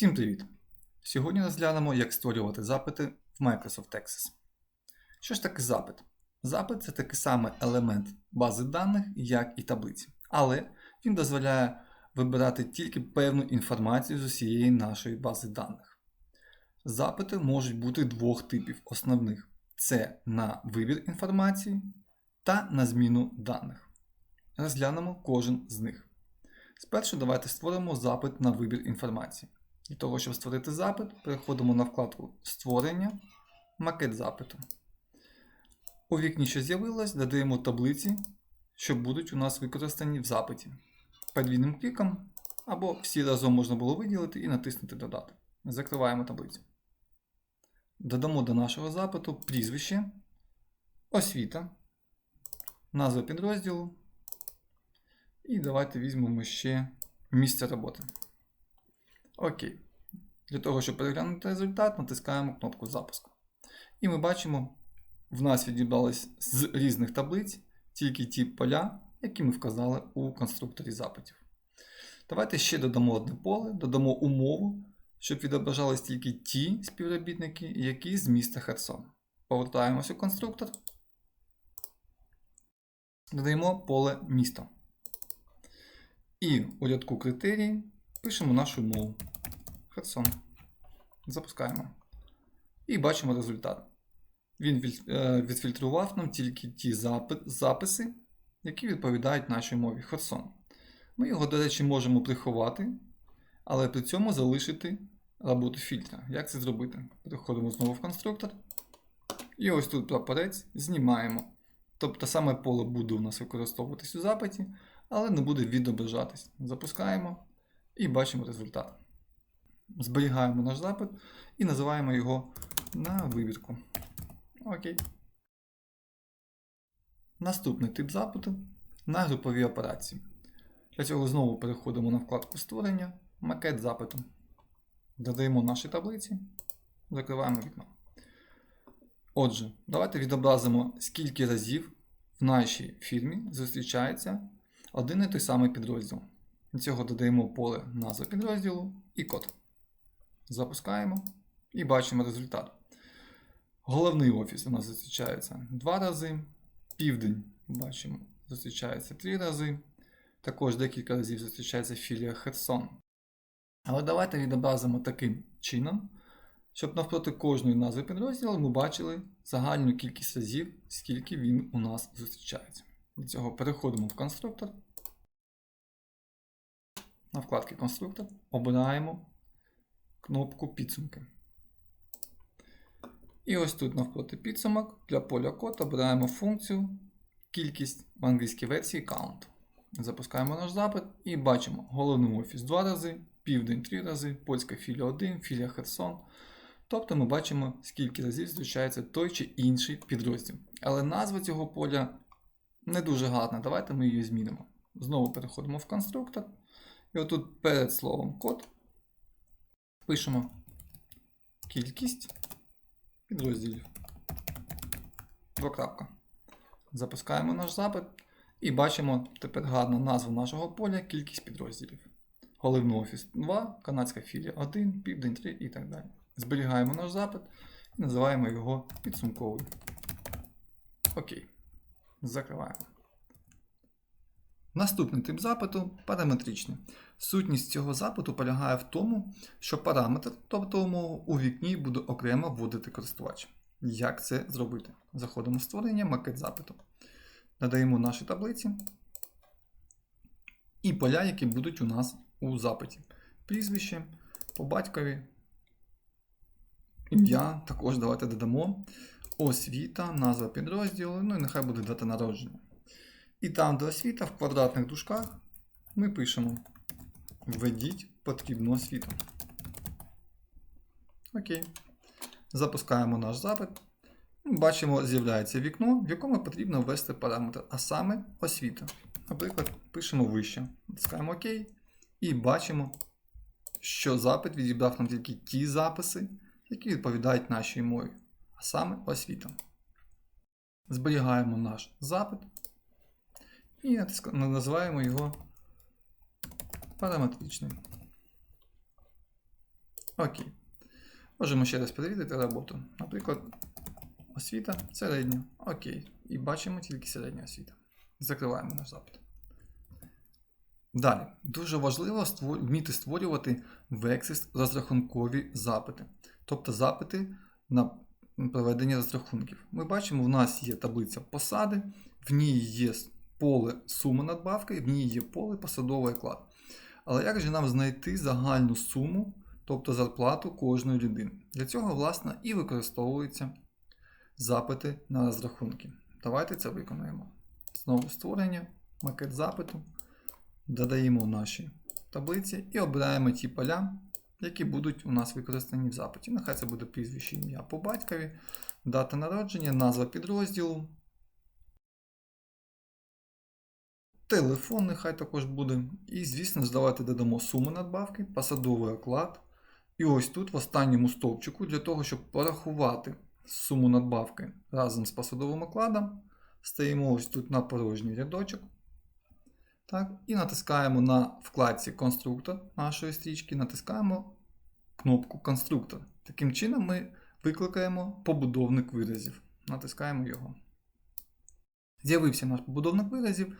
Всім привіт! Сьогодні розглянемо, як створювати запити в Microsoft Access. Що ж таке запит? Запит це такий самий елемент бази даних, як і таблиці, але він дозволяє вибирати тільки певну інформацію з усієї нашої бази даних. Запити можуть бути двох типів основних: це на вибір інформації та на зміну даних. Розглянемо кожен з них. Спершу давайте створимо запит на вибір інформації. Для того, щоб створити запит, переходимо на вкладку Створення, макет запиту. У вікні, що з'явилось, додаємо таблиці, що будуть у нас використані в запиті. Подвійним кліком або всі разом можна було виділити і натиснути Додати. Закриваємо таблицю. Додамо до нашого запиту прізвище, освіта, назва підрозділу. І давайте візьмемо ще місце роботи. Окей. Для того, щоб переглянути результат, натискаємо кнопку Запуск. І ми бачимо, в нас відібрались з різних таблиць тільки ті поля, які ми вказали у конструкторі запитів. Давайте ще додамо одне поле, додамо умову, щоб відображались тільки ті співробітники, які з міста Херсон. Повертаємося у конструктор. Додаємо поле місто. І у рядку критерії пишемо нашу умову. Херсон. Запускаємо. І бачимо результат. Він відфільтрував нам тільки ті записи, які відповідають нашій мові Херсон. Ми його, до речі, можемо приховати, але при цьому залишити роботу фільтра. Як це зробити? Переходимо знову в конструктор. І ось тут прапорець знімаємо. Тобто саме поле буде у нас використовуватись у запиті, але не буде відображатись. Запускаємо і бачимо результат. Зберігаємо наш запит і називаємо його на вибірку. Окей. Наступний тип запиту на групові операції. Для цього знову переходимо на вкладку Створення, макет запиту. Додаємо наші таблиці, закриваємо вікно. Отже, давайте відобразимо, скільки разів в нашій фірмі зустрічається один і той самий підрозділ. Для цього додаємо поле назви підрозділу і код. Запускаємо і бачимо результат. Головний офіс у нас зустрічається 2 рази. Південь бачимо, зустрічається 3 рази. Також декілька разів зустрічається філія Херсон. Але давайте відобразимо таким чином, щоб навпроти кожної назви підрозділу ми бачили загальну кількість разів, скільки він у нас зустрічається. Для цього переходимо в конструктор. На вкладки Конструктор обираємо кнопку підсумки. І ось тут навпроти підсумок для поля код обираємо функцію кількість в англійській версії count. Запускаємо наш запит і бачимо головний офіс 2 рази, південь 3 рази, польська філія 1, філія Херсон. Тобто ми бачимо, скільки разів зустрічається той чи інший підрозділ. Але назва цього поля не дуже гарна. Давайте ми її змінимо. Знову переходимо в конструктор. І отут перед словом код пишемо кількість підрозділів. Двокрапка. Запускаємо наш запит і бачимо тепер гарну назву нашого поля, кількість підрозділів. Головний офіс 2, канадська філія 1, південь 3 і так далі. Зберігаємо наш запит і називаємо його підсумковий. Окей. Закриваємо. Наступний тип запиту параметричний. Сутність цього запиту полягає в тому, що параметр, тобто умову, у вікні буде окремо вводити користувач. Як це зробити? Заходимо в створення, макет запиту. Надаємо наші таблиці і поля, які будуть у нас у запиті. Прізвище, по батькові, ім'я, також давайте додамо, освіта, назва підрозділу, ну і нехай буде дата народження. І там до освіта в квадратних дужках ми пишемо Введіть потрібну освіту. Окей. Запускаємо наш запит. Бачимо, з'являється вікно, в якому потрібно ввести параметр, а саме освіта. Наприклад, пишемо вище. Натискаємо ОК. І бачимо, що запит відібрав нам тільки ті записи, які відповідають нашій мові, а саме освіта. Зберігаємо наш запит і називаємо його параметричним. Окей. Можемо ще раз перевірити роботу. Наприклад, освіта середня. Окей. І бачимо тільки середня освіта. Закриваємо наш запит. Далі, дуже важливо створ- вміти створювати в Access розрахункові запити, тобто запити на проведення розрахунків. Ми бачимо, в нас є таблиця посади, в ній є поле суми надбавки, в ній є поле посадовий оклад. Але як же нам знайти загальну суму, тобто зарплату кожної людини? Для цього, власне, і використовуються запити на розрахунки. Давайте це виконаємо. Знову створення, макет запиту додаємо наші таблиці і обираємо ті поля, які будуть у нас використані в запиті. Нехай це буде прізвище ім'я по батькові, дата народження, назва підрозділу. Телефон нехай також буде. І, звісно ж, давайте додамо суму надбавки, посадовий оклад. І ось тут в останньому стовпчику, для того, щоб порахувати суму надбавки разом з посадовим окладом, стаємо ось тут на порожній рядочок. Так, і натискаємо на вкладці Конструктор нашої стрічки, натискаємо кнопку Конструктор. Таким чином ми викликаємо побудовник виразів. Натискаємо його. З'явився наш побудовник виразів.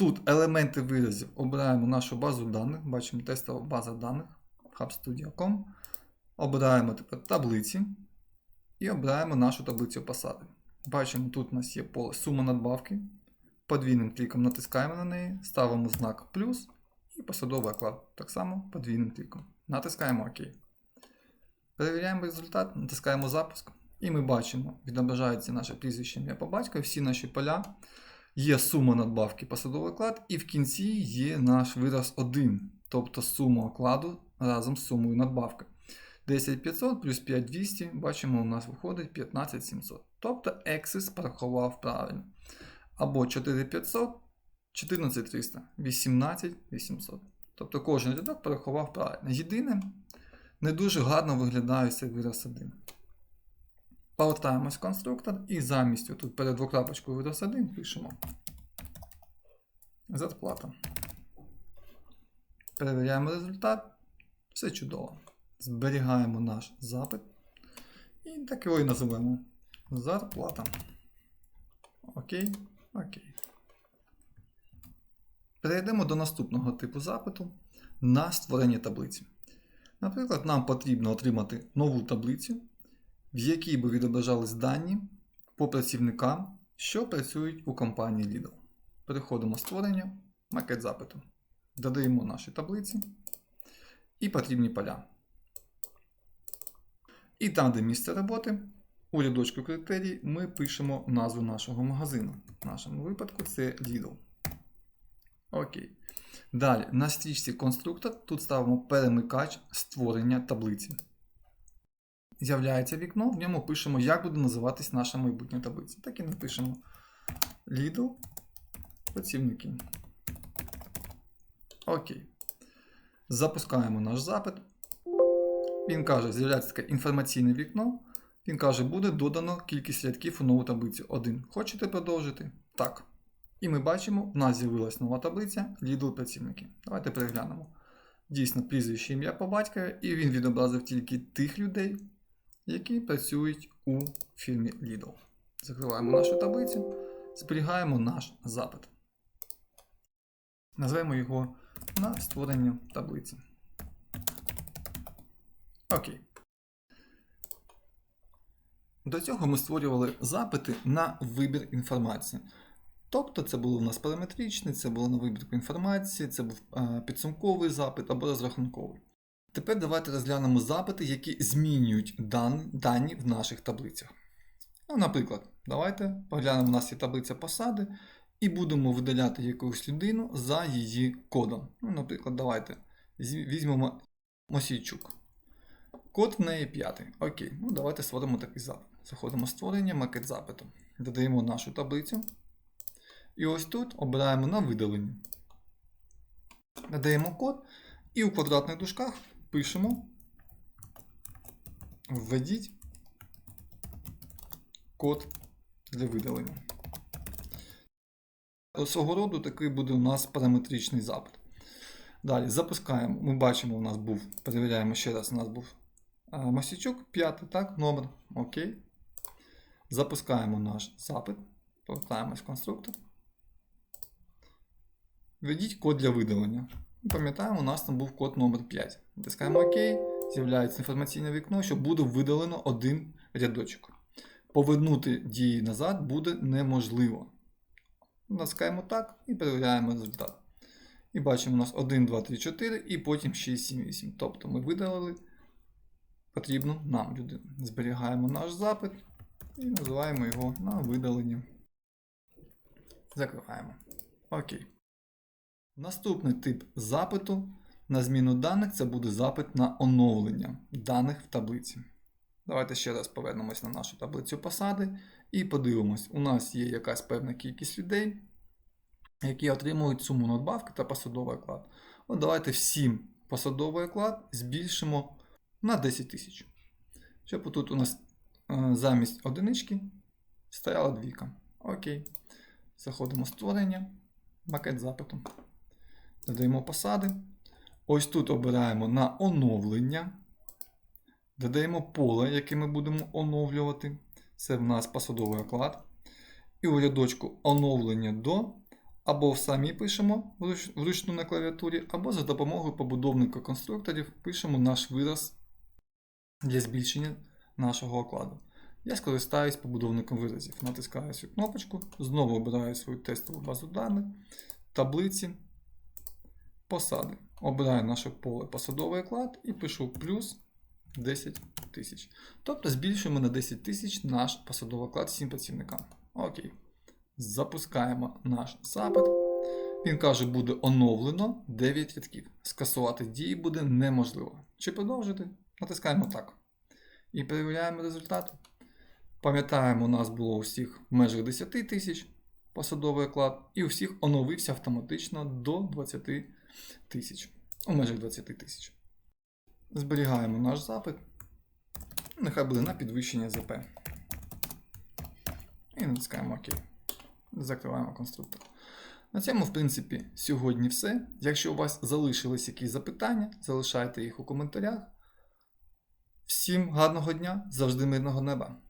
Тут елементи виразів обираємо нашу базу даних. Бачимо тестова база даних hubstudio.com. Обираємо тепер таблиці і обираємо нашу таблицю посади. Бачимо, тут у нас є поле сума надбавки. Подвійним кліком натискаємо на неї, ставимо знак плюс і посадовий оклад. Так само подвійним кліком. Натискаємо ОК. Перевіряємо результат, натискаємо запуск. І ми бачимо, відображається наше прізвище ім'я по батькові, всі наші поля. Є сума надбавки посадовий оклад, і в кінці є наш вираз 1, тобто сума окладу разом з сумою надбавки. 10500 плюс 5200, бачимо, у нас виходить 15700. Тобто Access порахував правильно. Або 4500, 14300, 18800. Тобто кожен рядок порахував правильно. Єдине, не дуже гарно виглядає цей вираз 1. Повертаємось в конструктор і замість тут перед двокрапочкою вираз 1 пишемо зарплата. Перевіряємо результат. Все чудово. Зберігаємо наш запит. І так його і називаємо зарплата. Окей. Окей. Перейдемо до наступного типу запиту на створення таблиці. Наприклад, нам потрібно отримати нову таблицю, в якій би відображались дані по працівникам, що працюють у компанії Lidl. Переходимо в створення, макет запиту. Додаємо наші таблиці і потрібні поля. І там, де місце роботи, у рядочку критерій ми пишемо назву нашого магазину. В нашому випадку це Lidl. Окей. Далі, на стрічці конструктор тут ставимо перемикач створення таблиці. З'являється вікно, в ньому пишемо, як буде називатись наша майбутня таблиця. Так і напишемо Lidl працівники. Окей. Запускаємо наш запит. Він каже, з'являється таке інформаційне вікно. Він каже, буде додано кількість рядків у нову таблицю. 1. Хочете продовжити? Так. І ми бачимо, в нас з'явилась нова таблиця Lidl працівники. Давайте переглянемо. Дійсно, прізвище ім'я по батькові, і він відобразив тільки тих людей, які працюють у фірмі Lidl. Закриваємо нашу таблицю, зберігаємо наш запит. Назвемо його на створення таблиці. Окей. До цього ми створювали запити на вибір інформації. Тобто це було у нас параметричний, це було на вибірку інформації, це був е, підсумковий запит або розрахунковий. Тепер давайте розглянемо запити, які змінюють дан, дані в наших таблицях. Ну, наприклад, давайте поглянемо, у нас є таблиця посади, і будемо видаляти якусь людину за її кодом. Ну, Наприклад, давайте візьмемо Мосійчук. Код в неї п'ятий. Окей, ну давайте створимо такий запит. Заходимо в створення, макет запиту. Додаємо нашу таблицю. І ось тут обираємо на видалення. Надаємо код і у квадратних дужках пишемо введіть код для видалення. Свого роду такий буде у нас параметричний запит. Далі запускаємо. Ми бачимо, у нас був, перевіряємо ще раз, у нас був е, Мосічук, п'ятий, так, номер. Окей. Запускаємо наш запит. Повертаємось в конструктор. Введіть код для видалення. І пам'ятаємо, у нас там був код номер 5. Натискаємо ОК, з'являється інформаційне вікно, що буде видалено один рядочок. Повернути дії назад буде неможливо. Натискаємо так і перевіряємо результат. І бачимо, у нас 1, 2, 3, 4 і потім 6, 7, 8. Тобто ми видалили потрібну нам людину. Зберігаємо наш запит і називаємо його на видалення. Закриваємо. Окей. Наступний тип запиту на зміну даних це буде запит на оновлення даних в таблиці. Давайте ще раз повернемось на нашу таблицю посади і подивимось, у нас є якась певна кількість людей, які отримують суму надбавки та посадовий оклад. От давайте всім посадовий оклад збільшимо на 10 тисяч. Щоб тут у нас е, замість одинички стояла двійка. Окей. Заходимо в створення, макет запиту. Додаємо посади. Ось тут обираємо на оновлення. Додаємо поле, яке ми будемо оновлювати. Це в нас посадовий оклад. І у рядочку оновлення до. Або самі пишемо вручну на клавіатурі, або за допомогою побудовника конструкторів пишемо наш вираз для збільшення нашого окладу. Я скористаюсь побудовником виразів. Натискаю цю кнопочку, знову обираю свою тестову базу даних, таблиці, посади. Обираю наше поле посадовий оклад і пишу плюс 10 тисяч. Тобто збільшуємо на 10 тисяч наш посадовий оклад всім працівникам. Окей. Запускаємо наш запит. Він каже, буде оновлено 9 рядків. Скасувати дії буде неможливо. Чи продовжити? Натискаємо так. І перевіряємо результат. Пам'ятаємо, у нас було у всіх в межах 10 тисяч посадовий оклад, і у всіх оновився автоматично до 20 тисяч. У межах 20 тисяч. Зберігаємо наш запит. Нехай буде на підвищення ЗП. І натискаємо ОК. Закриваємо конструктор. На цьому, в принципі, сьогодні все. Якщо у вас залишились якісь запитання, залишайте їх у коментарях. Всім гарного дня, завжди мирного неба!